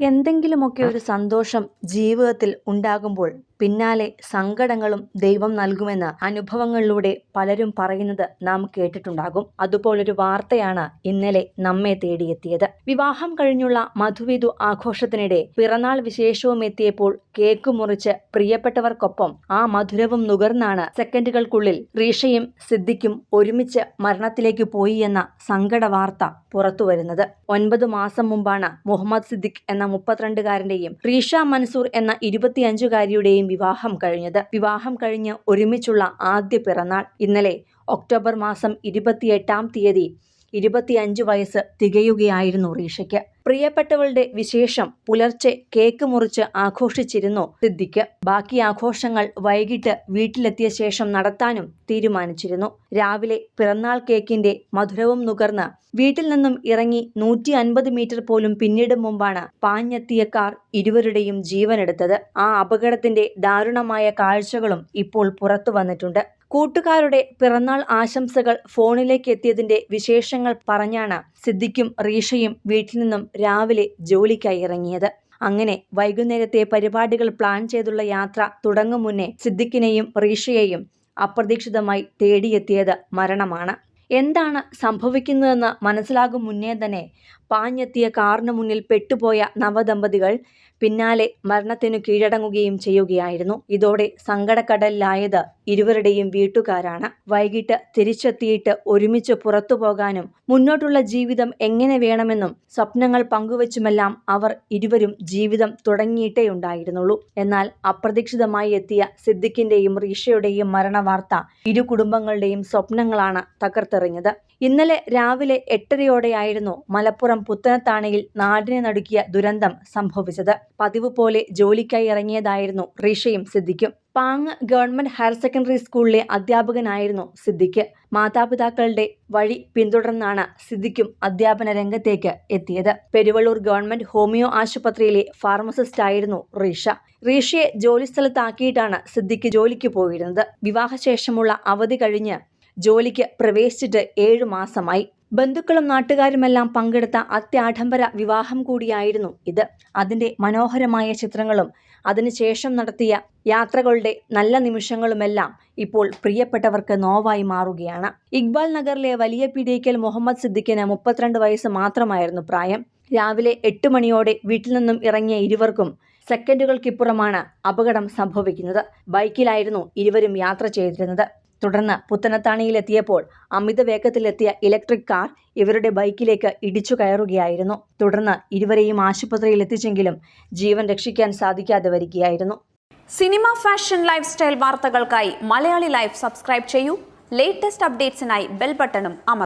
എന്തെങ്കിലുമൊക്കെ ഒരു സന്തോഷം ജീവിതത്തിൽ ഉണ്ടാകുമ്പോൾ പിന്നാലെ സങ്കടങ്ങളും ദൈവം നൽകുമെന്ന് അനുഭവങ്ങളിലൂടെ പലരും പറയുന്നത് നാം കേട്ടിട്ടുണ്ടാകും. അതുപോലൊരു വാർത്തയാണ് ഇന്നലെ നമ്മെ തേടിയെത്തിയത്. വിവാഹം കഴിഞ്ഞുള്ള മധുവിധു ആഘോഷത്തിനിടെ പിറന്നാൾ വിശേഷവും എത്തിയപ്പോൾ കേക്ക് മുറിച്ച് പ്രിയപ്പെട്ടവർക്കൊപ്പം ആ മധുരവും നുകർന്നാണ് സെക്കൻഡുകൾക്കുള്ളിൽ റീഷയും സിദ്ദിഖും ഒരുമിച്ച് മരണത്തിലേക്ക് പോയി എന്ന സങ്കട വാർത്ത പുറത്തുവരുന്നത് ഒൻപത് മാസം മുമ്പാണ് മുഹമ്മദ് സിദ്ദിഖ് എന്ന മുപ്പത്തിരണ്ടുകാരന്റെയും റീഷ മൻസൂർ എന്ന ഇരുപത്തിയഞ്ചുകാരിയുടെയും വിവാഹം കഴിഞ്ഞത്. വിവാഹം കഴിഞ്ഞ് ഒരുമിച്ചുള്ള ആദ്യ പിറന്നാൾ ഇന്നലെ ഒക്ടോബർ മാസം ഇരുപത്തിയെട്ടാം തീയതി ഇരുപത്തിയഞ്ച് വയസ്സ് തികയുകയായിരുന്നു റീഷയ്ക്ക്. പ്രിയപ്പെട്ടവളുടെ വിശേഷം പുലർച്ചെ കേക്ക് മുറിച്ച് ആഘോഷിച്ചിരുന്നു സിദ്ദിഖ് ബാക്കി ആഘോഷങ്ങൾ വൈകിട്ട് വീട്ടിലെത്തിയ ശേഷം നടത്താനും തീരുമാനിച്ചിരുന്നു. രാവിലെ പിറന്നാൾ കേക്കിന്റെ മധുരവും നുകർന്ന് വീട്ടിൽ നിന്നും ഇറങ്ങി നൂറ്റി അൻപത് മീറ്റർ പോലും പിന്നീട് മുമ്പാണ് പാഞ്ഞെത്തിയ കാർ ഇരുവരുടെയും ജീവനെടുത്തത്. ആ അപകടത്തിന്റെ ദാരുണമായ കാഴ്ചകളും ഇപ്പോൾ പുറത്തു വന്നിട്ടുണ്ട്. കൂട്ടുകാരുടെ പിറന്നാൾ ആശംസകൾ ഫോണിലേക്ക് എത്തിയതിന്റെ വിശേഷങ്ങൾ പറഞ്ഞാണ് സിദ്ദിഖും റീഷയും വീട്ടിൽ നിന്നും രാവിലെ ജോലിക്കായി ഇറങ്ങിയത്. അങ്ങനെ വൈകുന്നേരത്തെ പരിപാടികൾ പ്ലാൻ ചെയ്തുള്ള യാത്ര തുടങ്ങും മുന്നേ സിദ്ദിഖിനെയും റീഷയെയും അപ്രതീക്ഷിതമായി തേടിയെത്തിയത് മരണമാണ്. എന്താണ് സംഭവിക്കുന്നതെന്ന് മനസ്സിലാകും മുന്നേ തന്നെ പാഞ്ഞെത്തിയ കാറിന് മുന്നിൽ പെട്ടുപോയ നവദമ്പതികൾ പിന്നാലെ മരണത്തിനു കീഴടങ്ങുകയും ചെയ്യുകയായിരുന്നു. ഇതോടെ സങ്കടക്കടലിലായത് ഇരുവരുടെയും വീട്ടുകാരാണ്. വൈകിട്ട് തിരിച്ചെത്തിയിട്ട് ഒരുമിച്ച് പുറത്തു പോകാനും മുന്നോട്ടുള്ള ജീവിതം എങ്ങനെ വേണമെന്നും സ്വപ്നങ്ങൾ പങ്കുവച്ചുമെല്ലാം അവർ ഇരുവരും ജീവിതം തുടങ്ങിയിട്ടേ ഉണ്ടായിരുന്നുള്ളൂ. എന്നാൽ അപ്രതീക്ഷിതമായി എത്തിയ സിദ്ദിഖിന്റെയും റീഷയുടെയും മരണവാർത്ത ഇരു കുടുംബങ്ങളുടെയും സ്വപ്നങ്ങളാണ് തകർത്തെറിഞ്ഞത്. ഇന്നലെ രാവിലെ എട്ടരയോടെയായിരുന്നു മലപ്പുറം പുത്തനത്താണിയിൽ നാടിനെ നടുക്കിയ ദുരന്തം സംഭവിച്ചത്. പതിവ് പോലെ ജോലിക്കായി ഇറങ്ങിയതായിരുന്നു റീഷയും സിദ്ദിഖും. പാങ് ഗവൺമെന്റ് ഹയർ സെക്കൻഡറി സ്കൂളിലെ അധ്യാപകനായിരുന്നു സിദ്ദിഖ്. മാതാപിതാക്കളുടെ വഴി പിന്തുടർന്നാണ് സിദ്ദിഖും അധ്യാപന രംഗത്തേക്ക് എത്തിയത്. പെരുവള്ളൂർ ഗവൺമെന്റ് ഹോമിയോ ആശുപത്രിയിലെ ഫാർമസിസ്റ്റ് ആയിരുന്നു റീഷ. റീഷയെ ജോലിസ്ഥലത്താക്കിയിട്ടാണ് സിദ്ദിഖ് ജോലിക്ക് പോയിരുന്നത്. വിവാഹശേഷമുള്ള അവധി കഴിഞ്ഞ് ജോലിക്ക് പ്രവേശിച്ചിട്ട് ഏഴു മാസമായി. ബന്ധുക്കളും നാട്ടുകാരുമെല്ലാം പങ്കെടുത്ത അത്യാഡംബര വിവാഹം കൂടിയായിരുന്നു ഇത്. അതിന്റെ മനോഹരമായ ചിത്രങ്ങളും അതിനുശേഷം നടത്തിയ യാത്രകളുടെ നല്ല നിമിഷങ്ങളുമെല്ലാം ഇപ്പോൾ പ്രിയപ്പെട്ടവർക്ക് നോവായി മാറുകയാണ്. ഇക്ബാൽ നഗറിലെ വലിയ പീഡിയക്കൽ മുഹമ്മദ് സിദ്ദിഖിന് മുപ്പത്തിരണ്ട് വയസ്സ് മാത്രമായിരുന്നു പ്രായം. രാവിലെ എട്ട് മണിയോടെ വീട്ടിൽ നിന്നും ഇറങ്ങിയ ഇരുവർക്കും സെക്കൻഡുകൾക്കിപ്പുറമാണ് അപകടം സംഭവിക്കുന്നത്. ബൈക്കിലായിരുന്നു ഇരുവരും യാത്ര ചെയ്തിരുന്നത്. തുടർന്ന് പുത്തനത്താണിയിലെത്തിയപ്പോൾ അമിത വേഗത്തിലെത്തിയ ഇലക്ട്രിക് കാർ ഇവരുടെ ബൈക്കിലേക്ക് ഇടിച്ചു കയറുകയായിരുന്നു. തുടർന്ന് ഇരുവരെയും ആശുപത്രിയിൽ എത്തിച്ചെങ്കിലും ജീവൻ രക്ഷിക്കാൻ സാധിക്കാതെ വരികയായിരുന്നു. സിനിമ ഫാഷൻ ലൈഫ് സ്റ്റൈൽ വാർത്തകൾക്കായി മലയാളി ലൈഫ് സബ്സ്ക്രൈബ് ചെയ്യൂ. ലേറ്റസ്റ്റ് അപ്ഡേറ്റ്സിനായി ബെൽ ബട്ടണും അമർ